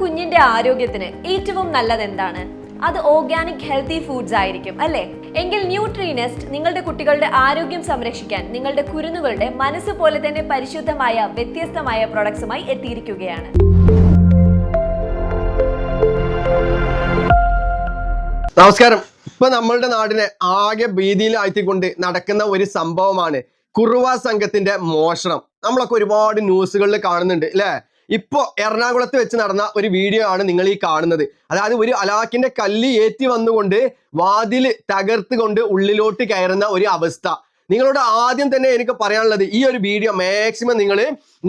കുഞ്ഞിന്റെ ആരോഗ്യത്തിന് ഏറ്റവും നല്ലത് എന്താണ് അത് ഓർഗാനിക് ഹെൽത്തി ഫുഡ്സ് ആയിരിക്കും അല്ലേ? എങ്കിൽ ന്യൂട്രീനെസ്റ്റ് നിങ്ങളുടെ കുട്ടികളുടെ ആരോഗ്യം സംരക്ഷിക്കാൻ നിങ്ങളുടെ കുരുന്നുകളുടെ മനസ്സ് പോലെ തന്നെ പരിശുദ്ധമായ വ്യത്യസ്തമായ പ്രൊഡക്ട്സുമായി എത്തിയിരിക്കുകയാണ്. നമസ്കാരം. ഇപ്പൊ നമ്മളുടെ നാടിനെ ആകെ ഭീതിയിലാഴ്ത്തിക്കൊണ്ട് നടക്കുന്ന ഒരു സംഭവമാണ് കുറുവ സംഘത്തിന്റെ മോഷണം. നമ്മളൊക്കെ ഒരുപാട് ന്യൂസുകളിൽ കാണുന്നുണ്ട് അല്ലെ ഇപ്പോ എറണാകുളത്ത് വെച്ച് നടന്ന ഒരു വീഡിയോ ആണ് നിങ്ങൾ ഈ കാണുന്നത്. അതായത് ഒരു അലാക്കിന്റെ കല്ല് ഏറ്റി വന്നുകൊണ്ട് വാതിൽ തകർത്തുകൊണ്ട് ഉള്ളിലോട്ട് കയറുന്ന ഒരു അവസ്ഥ. നിങ്ങളോട് ആദ്യം തന്നെ എനിക്ക് പറയാനുള്ളത് ഈ ഒരു വീഡിയോ മാക്സിമം നിങ്ങൾ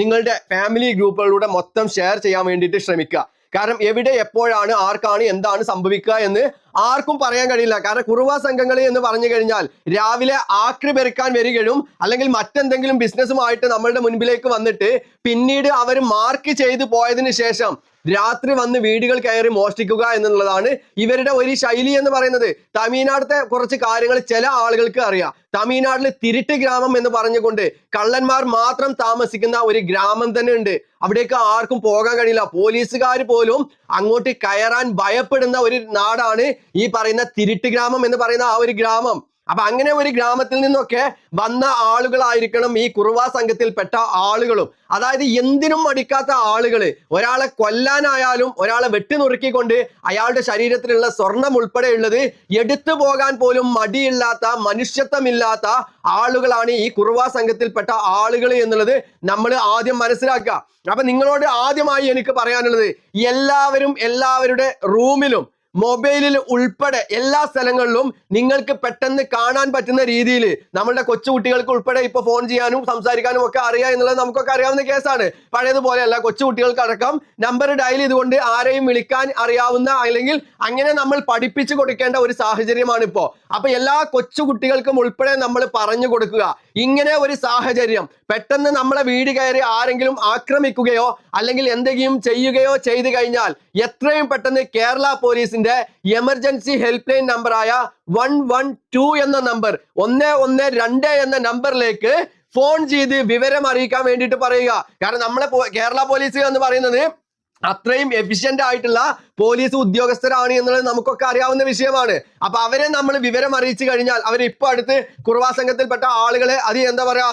നിങ്ങളുടെ ഫാമിലി ഗ്രൂപ്പുകളിലൂടെ മൊത്തം ഷെയർ ചെയ്യാൻ വേണ്ടിയിട്ട് ശ്രമിക്കുക. കാരണം എവിടെ എപ്പോഴാണ് ആർക്കാണ് എന്താണ് സംഭവിക്കുക എന്ന് ആർക്കും പറയാൻ കഴിയില്ല. കാരണം കുറുവ സംഘങ്ങൾ എന്ന് പറഞ്ഞു കഴിഞ്ഞാൽ രാവിലെ ആക്രി പെരുക്കാൻ വരികയും അല്ലെങ്കിൽ മറ്റെന്തെങ്കിലും ബിസിനസ്സുമായിട്ട് നമ്മളുടെ മുൻപിലേക്ക് വന്നിട്ട് പിന്നീട് അവർ മാർക്ക് ചെയ്തു പോയതിന് ശേഷം രാത്രി വന്ന് വീടുകൾ കയറി മോഷ്ടിക്കുക എന്നുള്ളതാണ് ഇവരുടെ ഒരു ശൈലി എന്ന് പറയുന്നത്. തമിഴ്നാട്ടിലെ കുറച്ച് കാര്യങ്ങൾ ചില ആളുകൾക്ക് അറിയാം. തമിഴ്നാട്ടിൽ തിരുട്ട് ഗ്രാമം എന്ന് പറഞ്ഞുകൊണ്ട് കള്ളന്മാർ മാത്രം താമസിക്കുന്ന ഒരു ഗ്രാമം തന്നെ ഉണ്ട്. അവിടേക്ക് ആർക്കും പോകാൻ കഴിയില്ല. പോലീസുകാർ പോലും അങ്ങോട്ട് കയറാൻ ഭയപ്പെടുന്ന ഒരു നാടാണ് ഈ പറയുന്ന തിരുട്ട് ഗ്രാമം എന്ന് പറയുന്ന ആ ഒരു ഗ്രാമം. അപ്പൊ അങ്ങനെ ഒരു ഗ്രാമത്തിൽ നിന്നൊക്കെ വന്ന ആളുകളായിരിക്കണം ഈ കുറുവാ സംഘത്തിൽപ്പെട്ട ആളുകളും. അതായത് എന്തിനും മടിക്കാത്ത ആളുകൾ ഒരാളെ കൊല്ലാനായാലും ഒരാളെ വെട്ടിനുറുക്കിക്കൊണ്ട് അയാളുടെ ശരീരത്തിലുള്ള സ്വർണം ഉൾപ്പെടെയുള്ളത് എടുത്തു പോകാൻ പോലും മടിയില്ലാത്ത മനുഷ്യത്വമില്ലാത്ത ആളുകളാണ് ഈ കുറുവാ സംഘത്തിൽപ്പെട്ട ആളുകൾ എന്നുള്ളത് നമ്മൾ ആദ്യം മനസ്സിലാക്കുക. അപ്പൊ നിങ്ങളോട് ആദ്യമായി എനിക്ക് പറയാനുള്ളത് എല്ലാവരും എല്ലാവരുടെ റൂമിലും മൊബൈലിൽ ഉൾപ്പെടെ എല്ലാ സ്ഥലങ്ങളിലും നിങ്ങൾക്ക് പെട്ടെന്ന് കാണാൻ പറ്റുന്ന രീതിയിൽ നമ്മളുടെ കൊച്ചുകുട്ടികൾക്ക് ഉൾപ്പെടെ ഇപ്പൊ ഫോൺ ചെയ്യാനും സംസാരിക്കാനും ഒക്കെ അറിയാം എന്നുള്ളത് നമുക്കൊക്കെ അറിയാവുന്ന കേസാണ്. പഴയതുപോലെയല്ല കൊച്ചുകുട്ടികൾക്ക് അടക്കം നമ്പർ ഡയൽ ചെയ്തുകൊണ്ട് ആരെയും വിളിക്കാൻ അറിയാവുന്ന അല്ലെങ്കിൽ അങ്ങനെ നമ്മൾ പഠിപ്പിച്ചു കൊടുക്കേണ്ട ഒരു സാഹചര്യമാണ് ഇപ്പോ അപ്പൊ എല്ലാ കൊച്ചുകുട്ടികൾക്കും ഉൾപ്പെടെ നമ്മൾ പറഞ്ഞു കൊടുക്കുക. ഇങ്ങനെ ഒരു സാഹചര്യം പെട്ടെന്ന് നമ്മളെ വീട് കയറി ആരെങ്കിലും ആക്രമിക്കുകയോ അല്ലെങ്കിൽ എന്തെങ്കിലും ചെയ്യുകയോ ചെയ്തു കഴിഞ്ഞാൽ എത്രയും പെട്ടെന്ന് കേരള പോലീസിന്റെ എമർജൻസി ഹെൽപ്പ് ലൈൻ നമ്പറായ വൺ വൺ ടു എന്ന നമ്പർ ഒന്ന് ഒന്ന് രണ്ട് എന്ന നമ്പറിലേക്ക് ഫോൺ ചെയ്ത് വിവരം അറിയിക്കാൻ വേണ്ടിയിട്ട് പറയുക. കാരണം നമ്മളെ കേരള പോലീസ് എന്ന് പറയുന്നത് അത്രയും എഫിഷ്യന്റ് ആയിട്ടുള്ള പോലീസ് ഉദ്യോഗസ്ഥരാണ് എന്നുള്ളത് നമുക്കൊക്കെ അറിയാവുന്ന വിഷയമാണ്. അപ്പൊ അവരെ നമ്മൾ വിവരം അറിയിച്ചു കഴിഞ്ഞാൽ അവർ ഇപ്പൊ അടുത്ത് കുറുവാ സംഘത്തിൽപ്പെട്ട ആളുകളെ അത് എന്താ പറയാ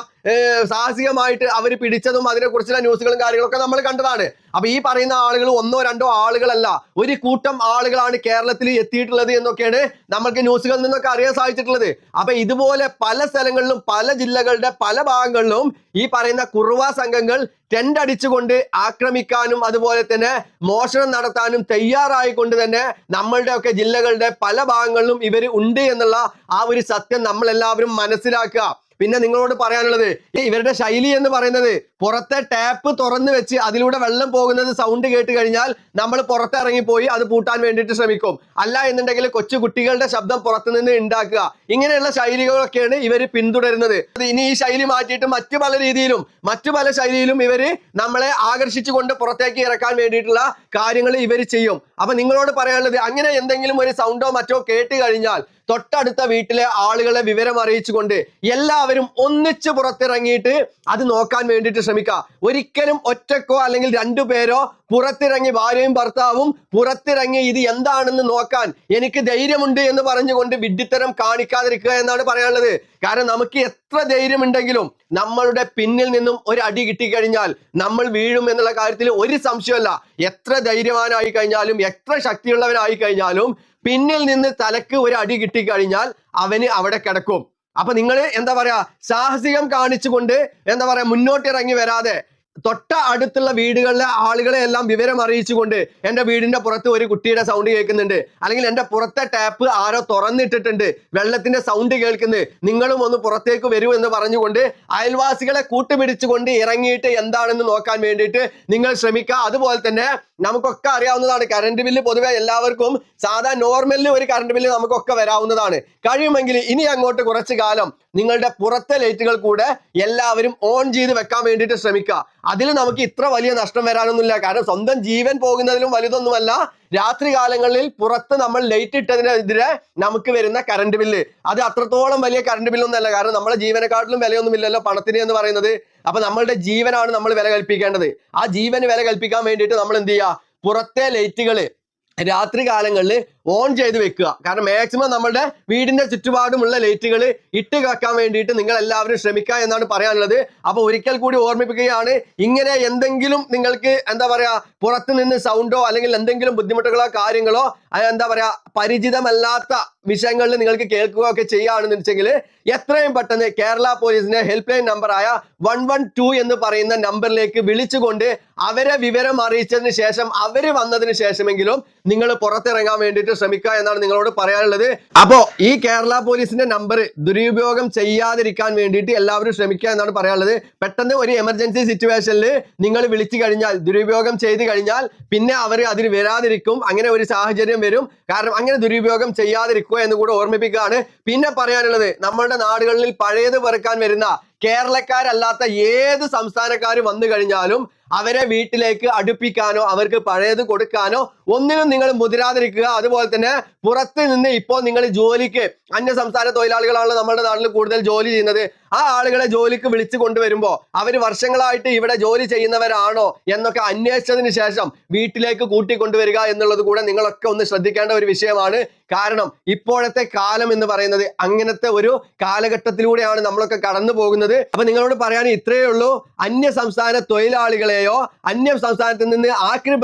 സാഹസികമായിട്ട് അവർ പിടിച്ചതും അതിനെ കുറിച്ചുള്ള ന്യൂസുകളും കാര്യങ്ങളൊക്കെ നമ്മൾ കണ്ടതാണ്. അപ്പൊ ഈ പറയുന്ന ആളുകൾ ഒന്നോ രണ്ടോ ആളുകളല്ല ഒരു കൂട്ടം ആളുകളാണ് കേരളത്തിൽ എത്തിയിട്ടുള്ളത് എന്നൊക്കെയാണ് നമ്മൾക്ക് ന്യൂസുകളിൽ നിന്നൊക്കെ അറിയാൻ സാധിച്ചിട്ടുള്ളത്. അപ്പൊ ഇതുപോലെ പല സ്ഥലങ്ങളിലും പല ജില്ലകളുടെ പല ഭാഗങ്ങളിലും ഈ പറയുന്ന കുറുവ സംഘങ്ങൾ ടെന്റ് അടിച്ചുകൊണ്ട് ആക്രമിക്കാനും അതുപോലെ തന്നെ മോഷണം നടത്താനും തയ്യാറായിക്കൊണ്ട് തന്നെ നമ്മളുടെ ഒക്കെ ജില്ലകളുടെ പല ഭാഗങ്ങളിലും ഇവർ ഉണ്ട് എന്നുള്ള ആ ഒരു സത്യം നമ്മൾ എല്ലാവരും മനസ്സിലാക്കുക. പിന്നെ നിങ്ങളോട് പറയാനുള്ളത് ഇവരുടെ ശൈലി എന്ന് പറയുന്നത് പുറത്തെ ടാപ്പ് തുറന്നു വെച്ച് അതിലൂടെ വെള്ളം പോകുന്നത് സൗണ്ട് കേട്ട് കഴിഞ്ഞാൽ നമ്മൾ പുറത്തിറങ്ങിപ്പോയി അത് പൂട്ടാൻ വേണ്ടിയിട്ട് ശ്രമിക്കും. അല്ല എന്നുണ്ടെങ്കിൽ കൊച്ചു കുട്ടികളുടെ ശബ്ദം പുറത്തുനിന്ന് ഉണ്ടാക്കുക ഇങ്ങനെയുള്ള ശൈലികളൊക്കെയാണ് ഇവർ പിന്തുടരുന്നത്. ഇനി ഈ ശൈലി മാറ്റിയിട്ട് മറ്റു പല രീതിയിലും മറ്റു പല ശൈലിയിലും ഇവർ നമ്മളെ ആകർഷിച്ചുകൊണ്ട് പുറത്തേക്ക് ഇറക്കാൻ വേണ്ടിയിട്ടുള്ള കാര്യങ്ങൾ ഇവർ ചെയ്യും. അപ്പൊ നിങ്ങളോട് പറയാനുള്ളത് അങ്ങനെ എന്തെങ്കിലും ഒരു സൗണ്ടോ മറ്റോ കേട്ട് കഴിഞ്ഞാൽ തൊട്ടടുത്ത വീട്ടിലെ ആളുകളെ വിവരം അറിയിച്ചുകൊണ്ട് എല്ലാവരും ഒന്നിച്ച് പുറത്തിറങ്ങിയിട്ട് അത് നോക്കാൻ വേണ്ടിയിട്ട് ശ്രമിക്കുക. ഒരിക്കലും ഒറ്റക്കോ അല്ലെങ്കിൽ രണ്ടു പേരോ പുറത്തിറങ്ങി ഭാര്യയും ഭർത്താവും പുറത്തിറങ്ങി ഇത് എന്താണെന്ന് നോക്കാൻ എനിക്ക് ധൈര്യമുണ്ട് എന്ന് പറഞ്ഞുകൊണ്ട് വിഡ്ഢിത്തരം കാണിക്കാതിരിക്കുക എന്നാണ് പറയാനുള്ളത്. കാരണം നമുക്ക് എത്ര ധൈര്യമുണ്ടെങ്കിലും നമ്മളുടെ പിന്നിൽ നിന്നും ഒരു അടി കിട്ടിക്കഴിഞ്ഞാൽ നമ്മൾ വീഴും എന്നുള്ള കാര്യത്തിൽ ഒരു സംശയമല്ല. എത്ര ധൈര്യവാനായി കഴിഞ്ഞാലും എത്ര ശക്തിയുള്ളവനായി കഴിഞ്ഞാലും പിന്നിൽ നിന്ന് തലക്ക് ഒരു അടി കിട്ടിക്കഴിഞ്ഞാൽ അവന് അവിടെ കിടക്കും. അപ്പൊ നിങ്ങൾ എന്താ പറയാ? സാഹസികം കാണിച്ചുകൊണ്ട് എന്താ പറയാ? മുന്നോട്ടിറങ്ങി വരാതെ തൊട്ട അടുത്തുള്ള വീടുകളിലെ ആളുകളെ എല്ലാം വിവരം അറിയിച്ചുകൊണ്ട് എന്റെ വീടിന്റെ പുറത്ത് ഒരു കുട്ടിയുടെ സൗണ്ട് കേൾക്കുന്നുണ്ട്. അല്ലെങ്കിൽ എന്റെ പുറത്തെ ടാപ്പ് ആരോ തുറന്നിട്ടിട്ടുണ്ട്. വെള്ളത്തിന്റെ സൗണ്ട് കേൾക്കുന്നത് നിങ്ങളും ഒന്ന് പുറത്തേക്ക് വരൂ എന്ന് പറഞ്ഞുകൊണ്ട് അയൽവാസികളെ കൂട്ടുപിടിച്ചുകൊണ്ട് ഇറങ്ങിയിട്ട് എന്താണെന്ന് നോക്കാൻ വേണ്ടിയിട്ട് നിങ്ങൾ ശ്രമിക്കുക. അതുപോലെ തന്നെ നമുക്കൊക്കെ അറിയാവുന്നതാണ് കറണ്ട് ബില്ല് പൊതുവെ എല്ലാവർക്കും സാധാ നോർമലിൽ ഒരു കറണ്ട് ബില്ല് നമുക്കൊക്കെ വരാവുന്നതാണ്. കഴിയുമെങ്കിൽ ഇനി അങ്ങോട്ട് കുറച്ച് കാലം നിങ്ങളുടെ പുറത്തെ ലൈറ്റുകൾ കൂടെ എല്ലാവരും ഓൺ ചെയ്ത് വെക്കാൻ വേണ്ടിയിട്ട് ശ്രമിക്കുക. അതിൽ നമുക്ക് ഇത്ര വലിയ നഷ്ടം വരാനൊന്നുമില്ല. കാരണം സ്വന്തം ജീവൻ പോകുന്നതിലും വലുതൊന്നുമല്ല. രാത്രി കാലങ്ങളിൽ പുറത്ത് നമ്മൾ ലൈറ്റ് ഇട്ടതിനെതിരെ നമുക്ക് വരുന്ന കറണ്ട് ബില്ല് അത് അത്രത്തോളം വലിയ കറണ്ട് ബില്ലൊന്നുമല്ല കാരണം നമ്മളെ ജീവനെക്കാട്ടിലും വിലയൊന്നുമില്ലല്ലോ പണത്തിന് എന്ന് പറയുന്നത്. അപ്പൊ നമ്മളുടെ ജീവനാണ് നമ്മൾ വില കൽപ്പിക്കേണ്ടത്. ആ ജീവന് വില കൽപ്പിക്കാൻ വേണ്ടിയിട്ട് നമ്മൾ എന്ത് ചെയ്യുക? പുറത്തെ ലൈറ്റുകൾ രാത്രി കാലങ്ങളിൽ ഓൺ ചെയ്ത് വെക്കുക. കാരണം മാക്സിമം നമ്മുടെ വീടിന്റെ ചുറ്റുപാടുമുള്ള ലൈറ്റുകൾ ഇട്ട് വെക്കാൻ വേണ്ടിയിട്ട് നിങ്ങൾ എല്ലാവരും ശ്രമിക്കുക എന്നാണ് പറയാനുള്ളത്. അപ്പൊ ഒരിക്കൽ കൂടി ഓർമ്മിപ്പിക്കുകയാണ് ഇങ്ങനെ എന്തെങ്കിലും നിങ്ങൾക്ക് എന്താ പറയാ പുറത്ത് നിന്ന് സൗണ്ടോ അല്ലെങ്കിൽ എന്തെങ്കിലും ബുദ്ധിമുട്ടുകളോ കാര്യങ്ങളോ എന്താ പറയാ പരിചിതമല്ലാത്ത വിഷയങ്ങളിൽ നിങ്ങൾക്ക് കേൾക്കുകയോ ഒക്കെ ചെയ്യുകയാണെന്ന് വെച്ചെങ്കിൽ എത്രയും പെട്ടെന്ന് കേരള പോലീസിന്റെ ഹെൽപ്പ് ലൈൻ നമ്പറായ വൺ വൺ ടു എന്ന് പറയുന്ന നമ്പറിലേക്ക് വിളിച്ചുകൊണ്ട് അവരെ വിവരം അറിയിച്ചതിന് ശേഷം അവർ വന്നതിന് ശേഷമെങ്കിലും നിങ്ങൾ പുറത്തിറങ്ങാൻ വേണ്ടിയിട്ട് ശ്രമിക്കുക എന്നാണ് നിങ്ങളോട് പറയാനുള്ളത്. അപ്പോ ഈ കേരള പോലീസിന്റെ നമ്പർ ദുരുപയോഗം ചെയ്യാതിരിക്കാൻ വേണ്ടിയിട്ട് എല്ലാവരും ശ്രമിക്കുക എന്നാണ് പറയാനുള്ളത്. പെട്ടെന്ന് ഒരു എമർജൻസി സിറ്റുവേഷനിൽ നിങ്ങൾ വിളിച്ചു കഴിഞ്ഞാൽ ദുരുപയോഗം ചെയ്ത് കഴിഞ്ഞാൽ പിന്നെ അവർ അതിൽ വരാതിരിക്കും. അങ്ങനെ ഒരു സാഹചര്യം വരും. കാരണം അങ്ങനെ ദുരുപയോഗം ചെയ്യാതിരിക്കുക എന്ന് കൂടെ ഓർമ്മിപ്പിക്കുകയാണ്. പിന്നെ പറയാനുള്ളത് നമ്മളുടെ നാടുകളിൽ പഴയത് പെറുക്കാൻ വരുന്ന കേരളക്കാരല്ലാത്ത ഏത് സംസ്ഥാനക്കാർ വന്നു കഴിഞ്ഞാലും അവരെ വീട്ടിലേക്ക് അടുപ്പിക്കാനോ അവർക്ക് പഴയത് കൊടുക്കാനോ ഒന്നിനും നിങ്ങൾ മുതിരാതിരിക്കുക. അതുപോലെ തന്നെ പുറത്ത് നിന്ന് ഇപ്പോൾ നിങ്ങൾ ജോലിക്ക് അന്യസംസ്ഥാന തൊഴിലാളികളാണല്ലോ നമ്മുടെ നാട്ടിൽ കൂടുതൽ ജോലി ചെയ്യുന്നത്. ആ ആളുകളെ ജോലിക്ക് വിളിച്ചു കൊണ്ടുവരുമ്പോൾ അവർ വർഷങ്ങളായിട്ട് ഇവിടെ ജോലി ചെയ്യുന്നവരാണോ എന്നൊക്കെ അന്വേഷിച്ചതിന് ശേഷം വീട്ടിലേക്ക് കൂട്ടിക്കൊണ്ടുവരിക എന്നുള്ളത് കൂടെ നിങ്ങളൊക്കെ ഒന്ന് ശ്രദ്ധിക്കേണ്ട ഒരു വിഷയമാണ്. കാരണം ഇപ്പോഴത്തെ കാലം എന്ന് പറയുന്നത് അങ്ങനത്തെ ഒരു കാലഘട്ടത്തിലൂടെയാണ് നമ്മളൊക്കെ കടന്നു പോകുന്നത്. അപ്പൊ നിങ്ങളോട് പറയാൻ ഇത്രയേ ഉള്ളൂ. അന്യ സംസ്ഥാന തൊഴിലാളികളെയോ അന്യ സംസ്ഥാനത്ത് നിന്ന് ആക്രി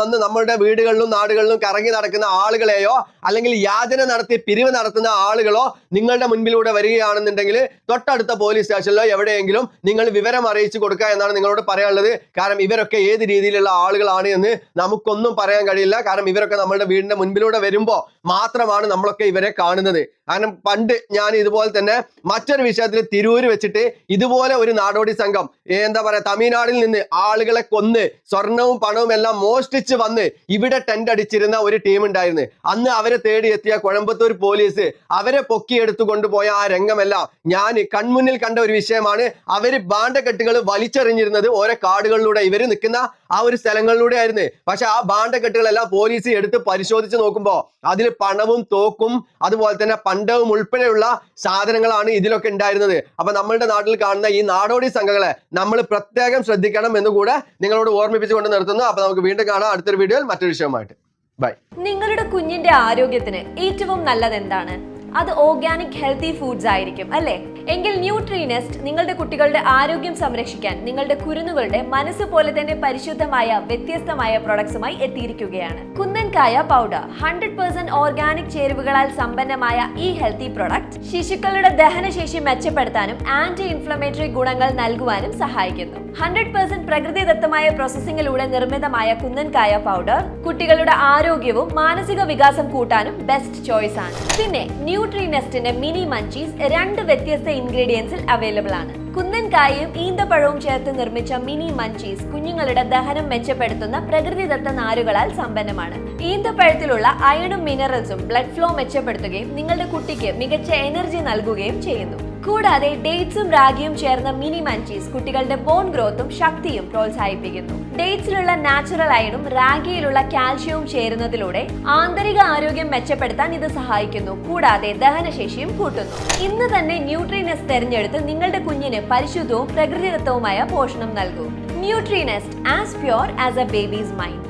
വന്ന് നമ്മളുടെ വീടുകളിലും നാടുകളിലും കറങ്ങി നടക്കുന്ന ആളുകളെയോ അല്ലെങ്കിൽ യാചന നടത്തി പിരിവ് നടത്തുന്ന ആളുകളോ നിങ്ങളുടെ മുൻപിലൂടെ വരികയാണെന്നുണ്ടെങ്കിൽ തൊട്ടടുത്ത പോലീസ് സ്റ്റേഷനിലോ എവിടെയെങ്കിലും നിങ്ങൾ വിവരം അറിയിച്ചു കൊടുക്കുക എന്നാണ് നിങ്ങളോട് പറയാനുള്ളത്. കാരണം ഇവരൊക്കെ ഏത് രീതിയിലുള്ള ആളുകളാണ് എന്ന് നമുക്കൊന്നും പറയാൻ കഴിയില്ല. കാരണം ഇവരൊക്കെ നമ്മുടെ വീടിന്റെ മുൻപിലൂടെ വരുമ്പോൾ മാത്രമാണ് നമ്മളൊക്കെ ഇവരെ കാണുന്നത്. കാരണം പണ്ട് ഞാൻ ഇതുപോലെ തന്നെ മറ്റൊരു വിഷയത്തിൽ തിരൂര് വെച്ചിട്ട് ഇതുപോലെ ഒരു നാടോടി സംഘം എന്താ പറയാ തമിഴ്നാടിൽ നിന്ന് ആളുകളെ കൊന്ന് സ്വർണവും പണവും എല്ലാം മോഷ്ടിച്ച് വന്ന് ഇവിടെ ടെന്റ് അടിച്ചിരുന്ന ഒരു ടീം ഉണ്ടായിരുന്നു. അന്ന് അവരെ തേടി എത്തിയ കോയമ്പത്തൂർ പോലീസ് അവരെ പൊക്കിയെടുത്തു കൊണ്ടുപോയ ആ രംഗമെല്ലാം ഞാൻ കൺമുന്നിൽ കണ്ട ഒരു വിഷയമാണ്. അവർ ബാണ്ടക്കെട്ടുകൾ വലിച്ചെറിഞ്ഞിരുന്നത് ഓരോ കാടുകളിലൂടെ ഇവർ നിൽക്കുന്ന ആ ഒരു സ്ഥലങ്ങളിലൂടെ ആയിരുന്നു പക്ഷെ ആ ബാണ്ടക്കെട്ടുകളെല്ലാം പോലീസ് എടുത്ത് പരിശോധിച്ച് നോക്കുമ്പോൾ അതിൽ പണവും തോക്കും അതുപോലെ തന്നെ പണ്ടവും ഉൾപ്പെടെയുള്ള സാധനങ്ങളാണ് ഇതിലൊക്കെ ഉണ്ടായിരുന്നത്. അപ്പൊ നമ്മളുടെ നാട്ടിൽ കാണുന്ന ഈ നാടോടി സംഘങ്ങളെ നമ്മൾ പ്രത്യേകം ശ്രദ്ധിക്കണം എന്ന് കൂടെ നിങ്ങളോട് ഓർമ്മിപ്പിച്ചുകൊണ്ട് നിർത്തുന്നു. അപ്പൊ നമുക്ക് വീണ്ടും കാണാം അടുത്തൊരു വീഡിയോയിൽ മറ്റൊരു വിഷയമായിട്ട് ബൈ. നിങ്ങളുടെ കുഞ്ഞിന്റെ ആരോഗ്യത്തിന് ഏറ്റവും നല്ലത് എന്താണ് അത് ഓർഗാനിക് ഹെൽത്തി ഫുഡ്സ് ആയിരിക്കും അല്ലേ? എങ്കിൽ ന്യൂട്രീനെസ്റ്റ് നിങ്ങളുടെ കുട്ടികളുടെ ആരോഗ്യം സംരക്ഷിക്കാൻ നിങ്ങളുടെ കുരുന്നുകളുടെ മനസ്സ് പോലെ തന്നെ പരിശുദ്ധമായ വ്യത്യസ്തമായ പ്രൊഡക്ട്സുമായി എത്തിയിരിക്കുകയാണ്. കുന്നൻകായ പൗഡർ ഹൺഡ്രഡ് പെർസെന്റ് ഓർഗാനിക് ചേരുവകളാൽ സമ്പന്നമായ ഈ ഹെൽത്തി പ്രൊഡക്റ്റ് ശിശുക്കളുടെ ദഹനശേഷി മെച്ചപ്പെടുത്താനും ആന്റി ഇൻഫ്ലമേറ്ററി ഗുണങ്ങൾ നൽകുവാനും സഹായിക്കുന്നു. ഹൺഡ്രഡ് പെർസെന്റ് പ്രകൃതിദത്തമായ പ്രോസസ്സിംഗിലൂടെ നിർമ്മിതമായ കുന്നൻകായ പൗഡർ കുട്ടികളുടെ ആരോഗ്യവും മാനസിക വികാസം കൂട്ടാനും ബെസ്റ്റ് ചോയ്സ് ആണ്. പിന്നെ ന്യൂട്രീനെസ്റ്റിന്റെ മിനി മഞ്ചീസ് രണ്ട് വ്യത്യസ്ത ഇൻഗ്രീഡിയൻസിൽ അവൈലബിൾ ആണ്. കുന്നൻകായയും ഈന്തപ്പഴവും ചേർത്ത് നിർമ്മിച്ച മിനി മഞ്ചീസ് കുഞ്ഞുങ്ങളുടെ ദഹനം മെച്ചപ്പെടുത്തുന്ന പ്രകൃതിദത്ത നാരുകളാൽ സമ്പന്നമാണ്. ഈന്തപ്പഴത്തിലുള്ള അയണും മിനറൽസും ബ്ലഡ് ഫ്ലോ മെച്ചപ്പെടുത്തുകയും നിങ്ങളുടെ കുട്ടിക്ക് മികച്ച എനർജി നൽകുകയും ചെയ്യുന്നു. കൂടാതെ ഡേറ്റ്സും റാഗിയും ചേർന്ന മിനി മഞ്ചീസ് കുട്ടികളുടെ ബോൺ ഗ്രോത്തും ശക്തിയും പ്രോത്സാഹിപ്പിക്കുന്നു. ഡേറ്റ്സിലുള്ള നാച്ചുറൽ അയണും റാഗിയിലുള്ള കാൽഷ്യവും ചേരുന്നതിലൂടെ ആന്തരിക ആരോഗ്യം മെച്ചപ്പെടുത്താൻ ഇത് സഹായിക്കുന്നു. കൂടാതെ ദഹനശേഷിയും കൂട്ടുന്നു. ഇന്ന് തന്നെ ന്യൂട്രീനസ് തെരഞ്ഞെടുത്ത് നിങ്ങളുടെ കുഞ്ഞിന് പരിശുദ്ധവും പ്രകൃതിദത്തവുമായ പോഷണം നൽകൂ. Nutrinest as pure as a baby's mind